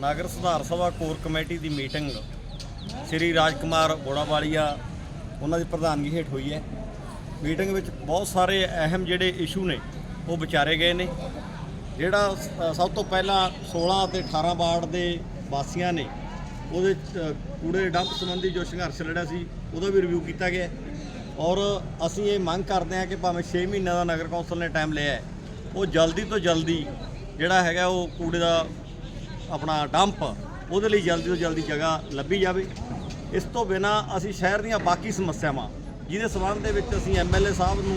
ਨਗਰ ਸੁਧਾਰ ਸਭਾ core committee ਦੀ ਮੀਟਿੰਗ ਸ੍ਰੀ ਰਾਜਕੁਮਾਰ ਬੋੜਾਵਾਲੀਆ ਉਹਨਾਂ ਦੀ ਪ੍ਰਧਾਨਗੀ ਹੇਠ ਹੋਈ ਹੈ। ਮੀਟਿੰਗ ਵਿੱਚ ਬਹੁਤ ਸਾਰੇ ਅਹਿਮ ਜਿਹੜੇ ਇਸ਼ੂ ਨੇ ਉਹ ਵਿਚਾਰੇ ਗਏ ਨੇ। ਜਿਹੜਾ ਸਭ ਤੋਂ ਪਹਿਲਾਂ 16 ਅਤੇ 18 ਵਾਰਡ ਦੇ ਵਾਸੀਆਂ ਨੇ ਉਹਦੇ 'ਚ, ਅ, ਕੂੜੇ ਡੰਪ ਸੰਬੰਧੀ ਜੋ ਸੰਘਰਸ਼ ਲੜਿਆ ਸੀ ਉਹਦਾ ਵੀ ਰਿਵਿਊ ਕੀਤਾ ਗਿਆ। ਔਰ ਅਸੀਂ ਇਹ ਮੰਗ ਕਰਦੇ ਹਾਂ ਕਿ ਭਾਵੇਂ 6 ਮਹੀਨਿਆਂ ਦਾ ਨਗਰ ਕੌਂਸਲ ਨੇ ਟਾਈਮ ਲਿਆ ਹੈ ਉਹ ਜਲਦੀ ਤੋਂ ਜਲਦੀ ਜਿਹੜਾ ਹੈਗਾ ਉਹ ਕੂੜੇ ਦਾ ਆਪਣਾ ਡੰਪ ਉਹਦੇ ਲਈ ਜਲਦੀ ਤੋਂ ਜਲਦੀ ਜਗ੍ਹਾ ਲੱਭੀ ਜਾਵੇ। ਇਸ ਤੋਂ ਬਿਨਾ ਅਸੀਂ ਸ਼ਹਿਰ ਦੀਆਂ ਬਾਕੀ ਸਮੱਸਿਆਵਾਂ, ਜਿਹਦੇ ਸਬੰਧ ਦੇ ਵਿੱਚ ਅਸੀਂ ਐਮਐਲਏ ਸਾਹਿਬ ਨੂੰ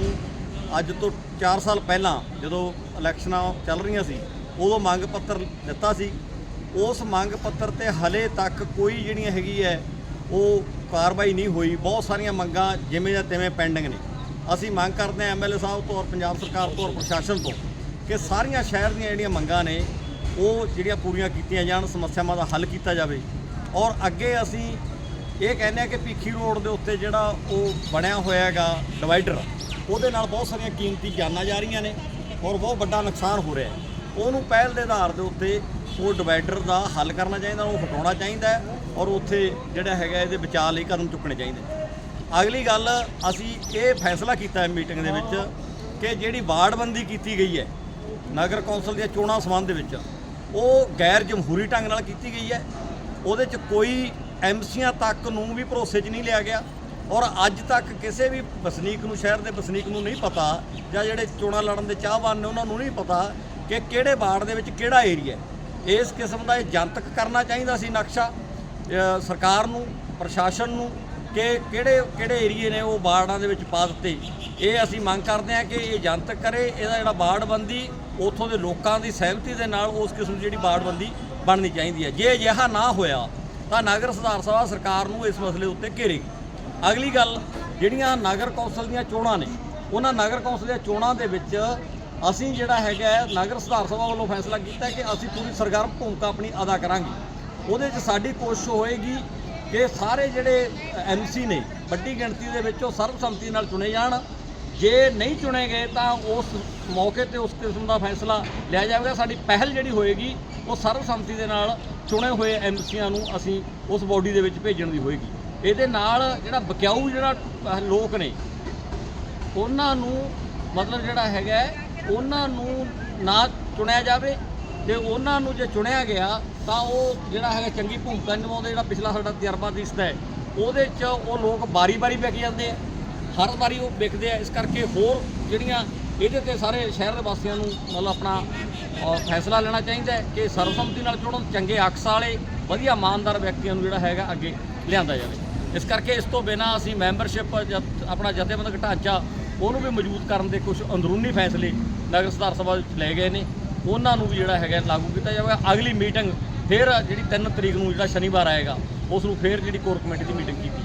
ਅੱਜ ਤੋਂ 4 ਸਾਲ ਪਹਿਲਾਂ ਜਦੋਂ ਇਲੈਕਸ਼ਨਾਂ ਚੱਲ ਰਹੀਆਂ ਸੀ, ਉਦੋਂ ਮੰਗ ਪੱਤਰ ਦਿੱਤਾ ਸੀ। ਉਸ ਮੰਗ ਪੱਤਰ ਤੇ ਹਲੇ ਤੱਕ ਕੋਈ ਜਿਹੜੀ ਹੈਗੀ ਹੈ, ਉਹ ਕਾਰਵਾਈ ਨਹੀਂ ਹੋਈ। ਬਹੁਤ ਸਾਰੀਆਂ ਮੰਗਾਂ ਜਿਵੇਂ ਜਾਂ ਤਿਵੇਂ ਪੈਂਡਿੰਗ ਨੇ। ਅਸੀਂ ਮੰਗ ਕਰਦੇ ਹਾਂ ਐਮਐਲਏ ਸਾਹਿਬ ਤੋਂ ਔਰ ਪੰਜਾਬ ਸਰਕਾਰ ਤੋਂ ਔਰ ਪ੍ਰਸ਼ਾਸਨ ਤੋਂ ਕਿ ਸਾਰੀਆਂ ਸ਼ਹਿਰ ਦੀਆਂ ਜਿਹੜੀਆਂ ਮੰਗਾਂ ਨੇ ਉਹ ਜਿਹੜੀਆਂ ਪੂਰੀਆਂ ਕੀਤੀਆਂ ਜਾਣ, ਸਮੱਸਿਆਵਾਂ ਦਾ ਹੱਲ ਕੀਤਾ ਜਾਵੇ। ਔਰ ਅੱਗੇ ਅਸੀਂ ਇਹ ਕਹਿੰਦੇ ਆ ਕਿ ਭੀਖੀ ਰੋਡ ਦੇ ਉੱਤੇ ਜਿਹੜਾ ਉਹ ਬਣਿਆ ਹੋਇਆ ਹੈਗਾ ਡਿਵਾਈਡਰ, ਉਹਦੇ ਨਾਲ ਬਹੁਤ ਸਾਰੀਆਂ ਕੀਮਤੀ ਜਾਨਾਂ ਜਾ ਰਹੀਆਂ ਨੇ ਔਰ ਬਹੁਤ ਵੱਡਾ ਨੁਕਸਾਨ ਹੋ ਰਿਹਾ ਹੈ। ਉਹਨੂੰ ਪਹਿਲ ਦੇ ਆਧਾਰ ਦੇ ਉੱਤੇ ਉਹ ਡਿਵਾਈਡਰ ਦਾ ਹੱਲ ਕਰਨਾ ਚਾਹੀਦਾ, ਉਹ ਹਟਾਉਣਾ ਚਾਹੀਦਾ ਔਰ ਉੱਥੇ ਜਿਹੜਾ ਹੈਗਾ ਇਹਦੇ ਬਚਾਅ ਲਈ ਕਦਮ ਚੁੱਕਣੇ ਚਾਹੀਦੇ ਅਗਲੀ ਗੱਲ, ਅਸੀਂ ਇਹ ਫੈਸਲਾ ਕੀਤਾ ਹੈ ਮੀਟਿੰਗ ਦੇ ਵਿੱਚ ਕਿ ਜਿਹੜੀ ਵਾਰਡਬੰਦੀ ਕੀਤੀ ਗਈ ਹੈ, ਨਗਰ ਕੌਂਸਲ ਦੀਆਂ ਚੋਣਾਂ ਸੰਬੰਧ ਦੇ ਵਿੱਚ ਉਹ ਗੈਰ ਜਮਹੂਰੀ ਢੰਗ ਨਾਲ ਕੀਤੀ ਗਈ ਹੈ। ਉਹਦੇ 'ਚ ਕੋਈ ਐਮਸੀਆਂ ਤੱਕ ਨੂੰ ਵੀ ਭਰੋਸੇ 'ਚ ਨਹੀਂ ਲਿਆ ਗਿਆ। ਔਰ ਅੱਜ ਤੱਕ ਕਿਸੇ ਵੀ ਵਸਨੀਕ ਨੂੰ, ਸ਼ਹਿਰ ਦੇ ਵਸਨੀਕ ਨੂੰ ਨਹੀਂ ਪਤਾ ਜਾਂ ਜਿਹੜੇ ਚੋਣਾਂ ਲੜਨ ਦੇ ਚਾਹਵਾਨ ਨੇ, ਉਹਨਾਂ ਨੂੰ ਨਹੀਂ ਪਤਾ ਕਿ ਕਿਹੜੇ ਵਾਰਡ ਦੇ ਵਿੱਚ ਕਿਹੜਾ ਏਰੀਆ ਇਸ ਕਿਸਮ ਦਾ ਇਹ ਜਨਤਕ ਕਰਨਾ ਚਾਹੀਦਾ ਸੀ ਨਕਸ਼ਾ। ਸਰਕਾਰ ਨੂੰ, ਪ੍ਰਸ਼ਾਸਨ ਨੂੰ ਕਿ ਕਿਹੜੇ ਕਿਹੜੇ ਏਰੀਏ ਨੇ ਉਹ ਵਾਰਡਾਂ ਦੇ ਵਿੱਚ ਪਾ ਦਿੱਤੇ। ਇਹ ਅਸੀਂ ਮੰਗ ਕਰਦੇ ਹਾਂ ਕਿ ਇਹ ਜਨਤਕ ਕਰੇ, ਇਹਦਾ ਜਿਹੜਾ ਵਾਰਡਬੰਦੀ, ਉਥੋਂ ਦੇ ਲੋਕਾਂ ਦੀ ਸਹਿਮਤੀ ਦੇ ਨਾਲ ਉਸ ਕਿਸਮ ਦੀ ਜਿਹੜੀ ਵਾਰਡਬੰਦੀ ਬਣਨੀ ਚਾਹੀਦੀ ਹੈ। ਜੇ ਅਜਿਹਾ ਨਾ ਹੋਇਆ, ਤਾਂ ਨਗਰ ਸੁਧਾਰ ਸਭਾ ਸਰਕਾਰ ਨੂੰ ਇਸ ਮਸਲੇ ਉੱਤੇ ਘੇਰੇਗੀ ਅਗਲੀ ਗੱਲ, ਜਿਹੜੀਆਂ ਨਗਰ ਕੌਂਸਲ ਦੀਆਂ ਚੋਣਾਂ ਨੇ, ਉਹਨਾਂ ਨਗਰ ਕੌਂਸਲ ਦੀਆਂ ਚੋਣਾਂ ਦੇ ਵਿੱਚ ਅਸੀਂ ਜਿਹੜਾ ਹੈਗਾ ਨਗਰ ਸੁਧਾਰ ਸਭਾ ਵੱਲੋਂ ਫੈਸਲਾ ਕੀਤਾ ਕਿ ਅਸੀਂ ਪੂਰੀ ਸਰਗਰਮ ਭੂਮਿਕਾ ਆਪਣੀ ਅਦਾ ਕਰਾਂਗੇ। ਉਹਦੇ 'ਚ ਸਾਡੀ ਕੋਸ਼ਿਸ਼ ਹੋਏਗੀ ਕਿ ਸਾਰੇ ਜਿਹੜੇ ਐਮਸੀ ਨੇ, ਵੱਡੀ ਗਿਣਤੀ ਦੇ ਵਿੱਚ ਉਹ ਸਰਬਸੰਮਤੀ ਨਾਲ ਚੁਣੇ ਜਾਣ। ਜੇ ਨਹੀਂ ਚੁਣੇ ਗਏ ਤਾਂ ਉਸ ਮੌਕੇ ਤੇ ਉਸ ਕਿਸਮ ਦਾ ਫੈਸਲਾ ਲਿਆ ਜਾਵੇਗਾ। ਸਾਡੀ ਪਹਿਲ ਜਿਹੜੀ ਹੋਏਗੀ, ਉਹ ਸਰਬਸੰਮਤੀ ਦੇ ਨਾਲ ਚੁਣੇ ਹੋਏ ਐਮਸੀਆਂ ਨੂੰ ਅਸੀਂ ਉਸ ਬੋਡੀ ਦੇ ਵਿੱਚ ਭੇਜਣ ਦੀ ਹੋਏਗੀ। ਇਹਦੇ ਨਾਲ ਜਿਹੜਾ ਬਕਿਆਊ ਜਿਹੜਾ ਲੋਕ ਨੇ, ਉਹਨਾਂ ਨੂੰ ਮਤਲਬ ਜਿਹੜਾ ਹੈਗਾ ਉਹਨਾਂ ਨੂੰ ਨਾ ਚੁਣਿਆ ਜਾਵੇ ਤੇ ਉਹਨਾਂ ਨੂੰ ਜੇ ਚੁਣਿਆ ਗਿਆ, ਤਾਂ ਉਹ ਜਿਹੜਾ ਹੈਗਾ ਚੰਗੀ ਭੂਮਿਕਾ ਨਿਭਾਉਂਦੇ, ਜਿਹੜਾ ਪਿਛਲਾ ਸਾਡਾ ਤਜਰਬਾ ਦਿਸਦਾ ਹੈ, ਉਹਦੇ 'ਚ ਉਹ ਲੋਕ ਬਾਰੀ-ਬਾਰੀ ਵਿਕ ਜਾਂਦੇ ਆ, ਹਰ ਵਾਰੀ ਉਹ ਵਿਕਦੇ ਆ। ਇਸ ਕਰਕੇ ਹੋਰ ਜਿਹੜੀਆਂ ਇਹਦੇ ਤੇ ਸਾਰੇ ਸ਼ਹਿਰ ਦੇ ਵਾਸੀਆਂ ਨੂੰ ਮਤਲਬ ਆਪਣਾ ਫੈਸਲਾ ਲੈਣਾ ਚਾਹੀਦਾ ਹੈ ਕਿ ਸਰਵਸੰਮਤੀ ਨਾਲ ਚੁਣਨ, ਚੰਗੇ ਅਕਸ ਵਾਲੇ, ਵਧੀਆ ਇਮਾਨਦਾਰ ਵਿਅਕਤੀਆਂ ਨੂੰ ਜਿਹੜਾ ਹੈਗਾ ਅੱਗੇ ਲਿਆਂਦਾ ਜਾਵੇ। ਇਸ ਕਰਕੇ ਇਸ ਤੋਂ ਬਿਨਾ ਅਸੀਂ ਮੈਂਬਰਸ਼ਿਪ ਆਪਣਾ ਜਥੇਬੰਦਕ ਢਾਂਚਾ ਉਹਨੂੰ ਵੀ ਮਜ਼ਬੂਤ ਕਰਨ ਦੇ ਕੁਝ ਅੰਦਰੂਨੀ ਫੈਸਲੇ ਨਗਰ ਸੁਧਾਰ ਸਭਾ ਵਿੱਚ ਲਏ ਗਏ ਨੇ। ਉਹਨਾਂ ਨੂੰ ਵੀ ਜਿਹੜਾ ਹੈਗਾ ਲਾਗੂ ਕੀਤਾ ਜਾਵੇਗਾ ਅਗਲੀ ਮੀਟਿੰਗ ਫਿਰ ਜਿਹੜੀ 3 ਤਰੀਕ ਨੂੰ ਜਿਹੜਾ ਸ਼ਨੀਵਾਰ ਆਏਗਾ, ਉਸ ਨੂੰ ਫਿਰ ਜਿਹੜੀ ਕੋਰ ਕਮੇਟੀ ਦੀ ਮੀਟਿੰਗ ਕੀਤੀ